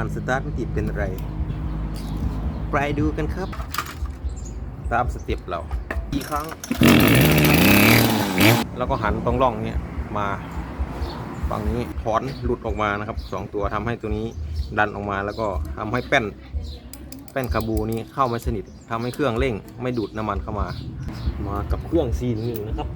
อันสตาร์ทไม่ติดเป็นไร ไปดูกันครับ ตามสเต็ปเราอีกครั้ง แล้วก็หันตรงร่องเนี้ยมาฝั่งนี้ถอนหลุดออกมานะครับสองตัวทำให้ตัวนี้ดันออกมาแล้วก็ทำให้แป้น แป้นคาบูนี้เข้าไม่สนิททำให้เครื่องเร่ง ไม่ดูดน้ำมันเข้ามา มากับเครื่องซีนหนึ่งนะครับ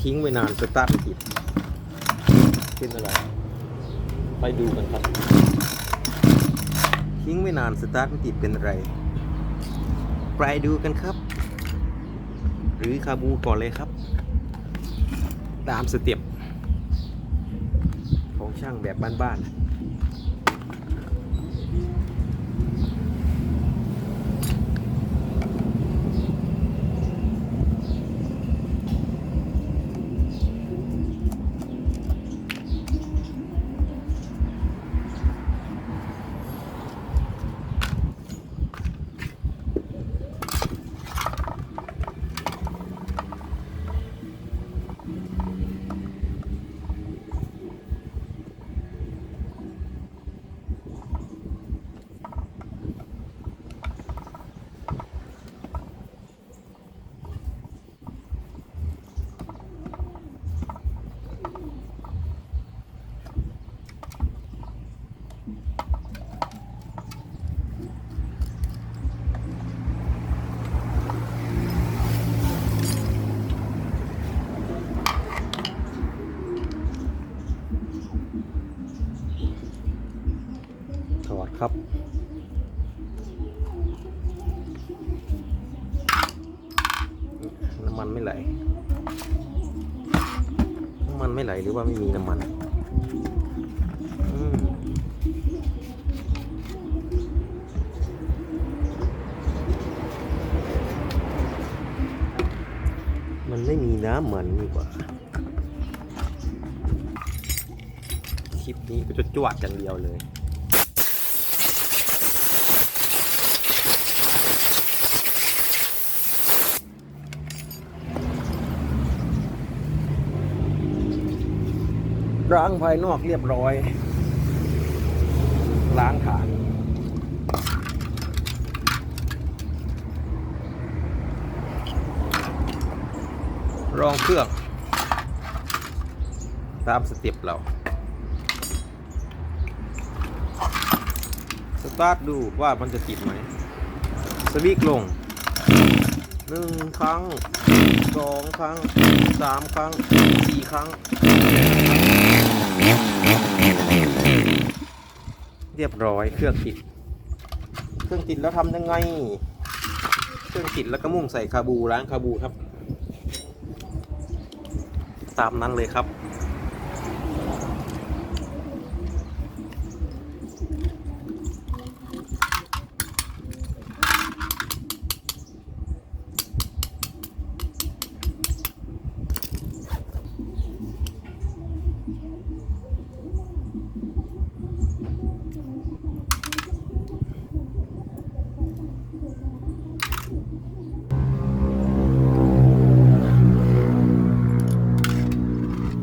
ทิ้งไว้นานสตาร์ทไม่ติดเป็นอะไร ไปดูกันครับ ทิ้งไว้นานสตาร์ทไม่ติดเป็นไรไปดูกันครับ หรือคาบูก่อนเลยครับ ตามสเต็ปของช่างแบบบ้านๆ อดครับน้ำมันไม่ไหล น้ำมันไม่ไหลหรือว่าไม่มีน้ำมันมันไม่มีน้ำมันนี่กว่า คลิปนี้ก็จะจวดอย่างเดียวเลย ล้างภายนอกเรียบร้อย ล้างฐานรองเครื่อง ตามสเต็ปเรา สตาร์ทดูว่ามันจะติดไหม สวิกลงหนึ่งครั้งสองครั้งสามครั้งสี่ครั้ง เรียบร้อยเครื่องติด เครื่องติดแล้วทำยังไง เครื่องติดแล้วก็มุ่งใส่คาบูล้างคาบูครับ ตามนั้นเลยครับ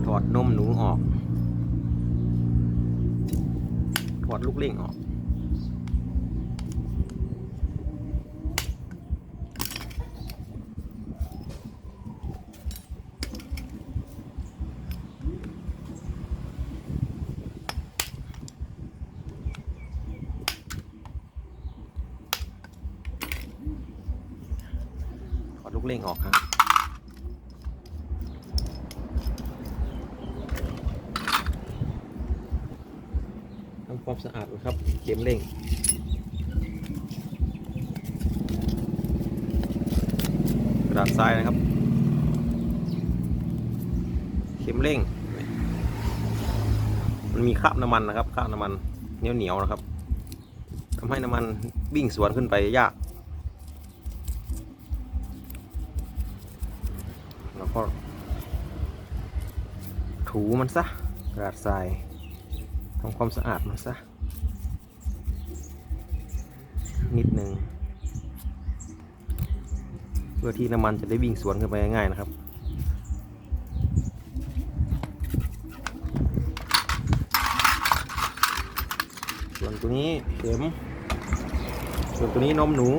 ถอดนมหนูออก ถอดลู กเล่งออกถอลูกเล่งออกครับ ทำ ความสะอาดนะครับเข็มเร่ง กระดาษทรายนะครับ เข็มเร่ง มันมีคราบน้ำมันนะครับคราบน้ำมันเหนียวเหนียวๆนะครับทำให้น้ำมันวิ่งสวนขึ้นไปยาก แล้วก็ถูมันซะกระดาษทรายทำความสะอาดมันซะ นิดหนึ่งเพื่อที่น้ำมันจะได้วิ่งสวนขึ้นไปง่ายๆนะครับส่วนตัวนี้เข็ม ส่วนตัวนี้นมหนู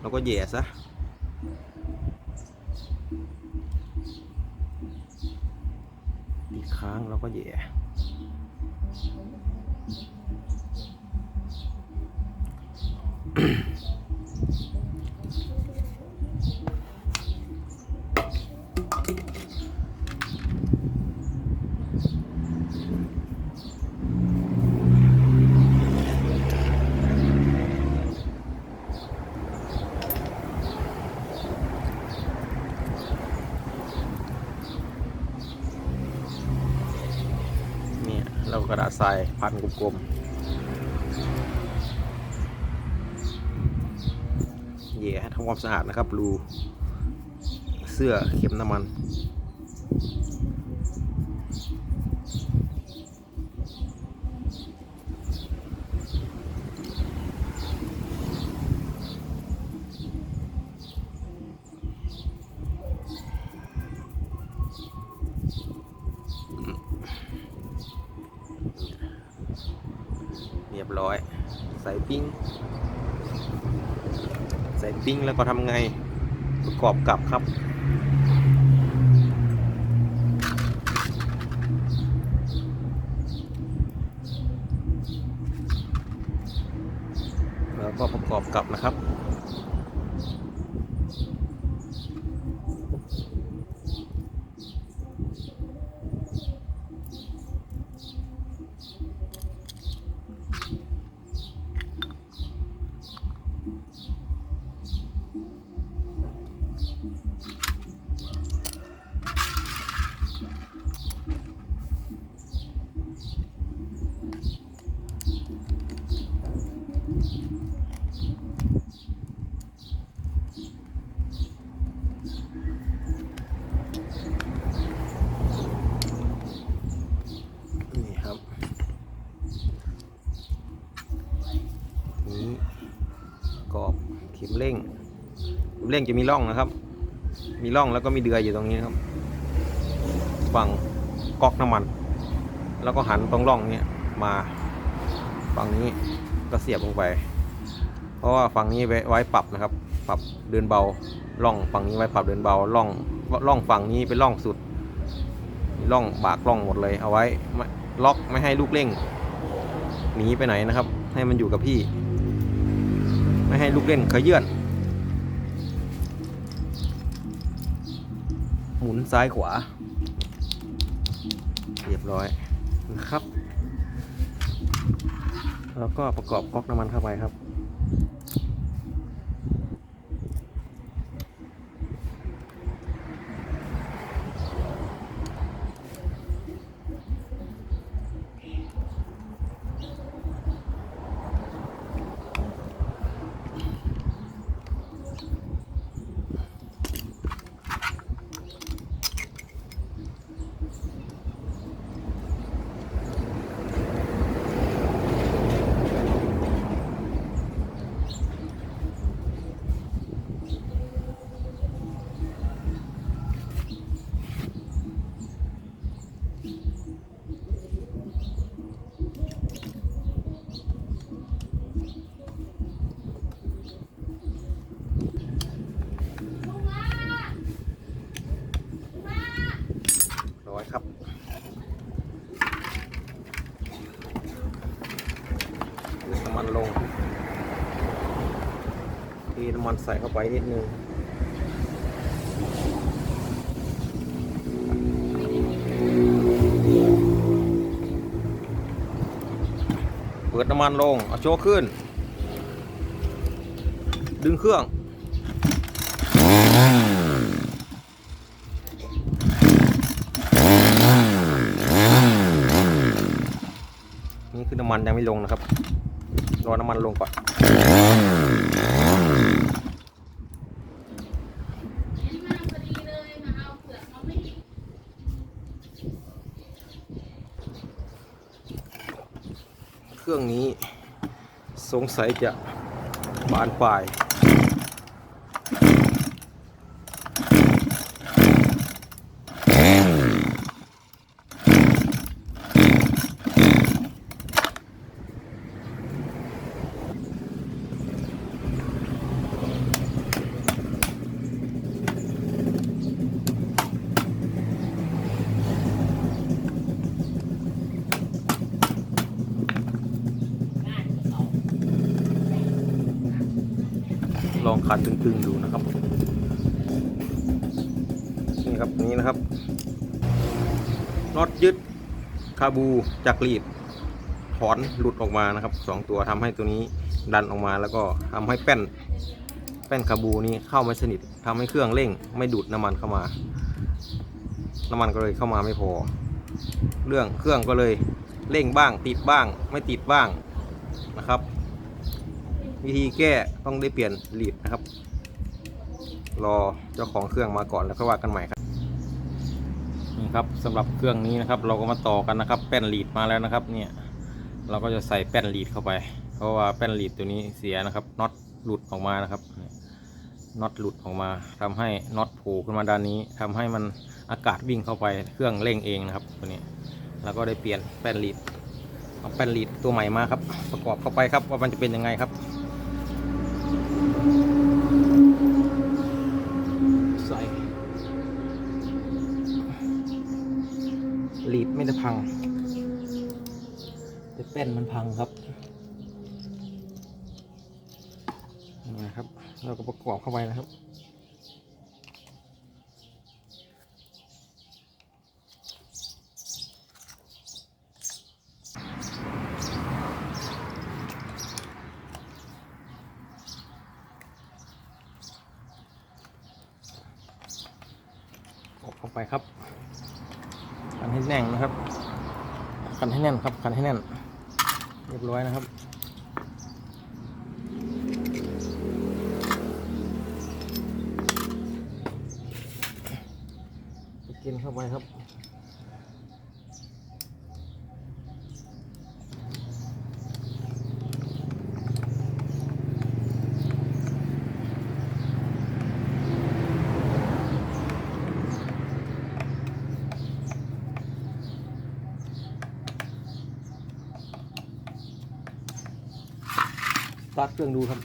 เราก็แย่ซะอีกครั้งเราก็แย่ เนี่เรากระดาษทรายพันกลมๆแย่ให้ ทำความสะอาดนะครับรูเสื้อเข็มน้ำมันเรียบร้อย ใส่ปิ้ง ใส่ปิ้งแล้วก็ทำไงประกอบกับครับแล้วก็ประกอบกับนะครับ นี่ครับ นี้กรอบเข็มเร่ง เร่งจะมีร่องนะครับ มีร่องแล้วก็มีเดือยอยู่ตรงนี้ครับ ฝั่งก๊อกน้ำมัน แล้วก็หันตรงร่องเนี้ยมาฝั่งนี้ก็เสียบลงไป เพราะว่าฝั่งนี้ไว้ปรับนะครับ ปรับเดินเบาร่องฝั่งนี้ไว้ปรับเดินเบาร่องร่องฝั่งนี้เป็นร่องสุดร่องบากร่องหมดเลยเอาไว้ล็อกไม่ให้ลูกเร่งหนีไปไหนนะครับ ให้มันอยู่กับพี่ ไม่ให้ลูกเล่นขยื่น หมุนซ้ายขวา เรียบร้อยนะครับ แล้วก็ประกอบก๊อกน้ำมันเข้าไปครับ ร้อยครับเลืน้ำมันลง เทน้ำมันใส่เข้าไปนิดนึงเปิดน้ำมันลง เอาโชว์ขึ้น ดึงเครื่องนี่คือน้ำมันยังไม่ลงนะครับ รอน้ำมันลงก่อนมาพอดีเลยมาเอาเปลือกมาไม่อีก เค รื่องนี้ สงสัยจะบานปลาย ลองคัน ตึงดูนะครับ นี่ครับนี้นะครับน็อตยึดคาบูจากรีดถอนหลุดออกมานะครับสองตัวทำให้ตัวนี้ดันออกมาแล้วก็ทำให้แป้น แป้นคาบูนี้เข้าไม่สนิททำให้เครื่องเร่ง ไม่ดูดน้ำมันเข้ามา น้ำมันก็เลยเข้ามาไม่พอ เรื่องเครื่องก็เลยเร่งบ้าง ติดบ้าง ไม่ติดบ้างนะครับ วิธีแก้ต้องได้เปลี่ยนลีดนะครับ รอเจ้าของเครื่องมาก่อนแล้วก็ว่ากันใหม่ครับนี่ครับสำหรับเครื่องนี้นะครับ เราก็มาต่อกันนะครับ แป้นลีดมาแล้วนะครับ เนี่ยเราก็จะใส่แป้นลีดเข้าไป เพราะว่าแป้นลีดตัวนี้เสียนะครับน็อตหลุดออกมานะครับน็อตหลุดออกมาทำให้น็อตโผล่ขึ้นมาด้านนี้ทำให้มันอากาศวิ่งเข้าไปเครื่องเร่งเองนะครับตัวนี้แล้วก็ได้เปลี่ยนแป้นลีดเอาแป้นลีดตัวใหม่มาครับ ประกอบเข้าไปครับว่ามันจะเป็นยังไงครับ ใส่ ลีดไม่ได้พัง แต่แป้นมันพังครับนะครับ เราก็ประกอบเข้าไปนะครับกเข้าไปครับ กันให้แน่นนะครับ กันให้แน่นครับกันให้แน่น เรียบร้อยนะครับกินเข้าไปครับ ครื่องดูครับ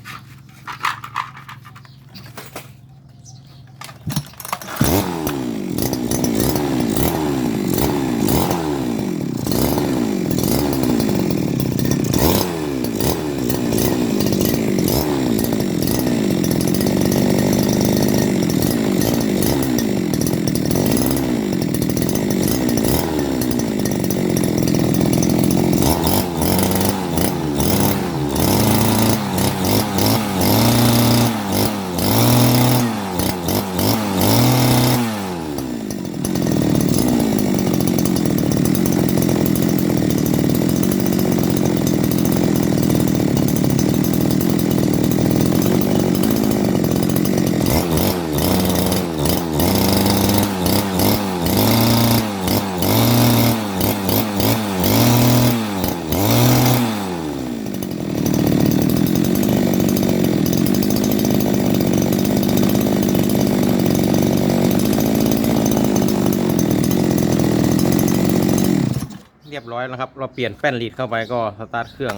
แล้วครับ เราเปลี่ยนแป้นลีดเข้าไปก็สตาร์ทเครื่อง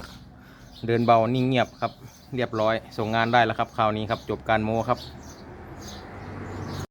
เดินเบานิ่งเงียบครับ เรียบร้อยส่งงานได้แล้วครับคราวนี้ครับจบการโม้ครับ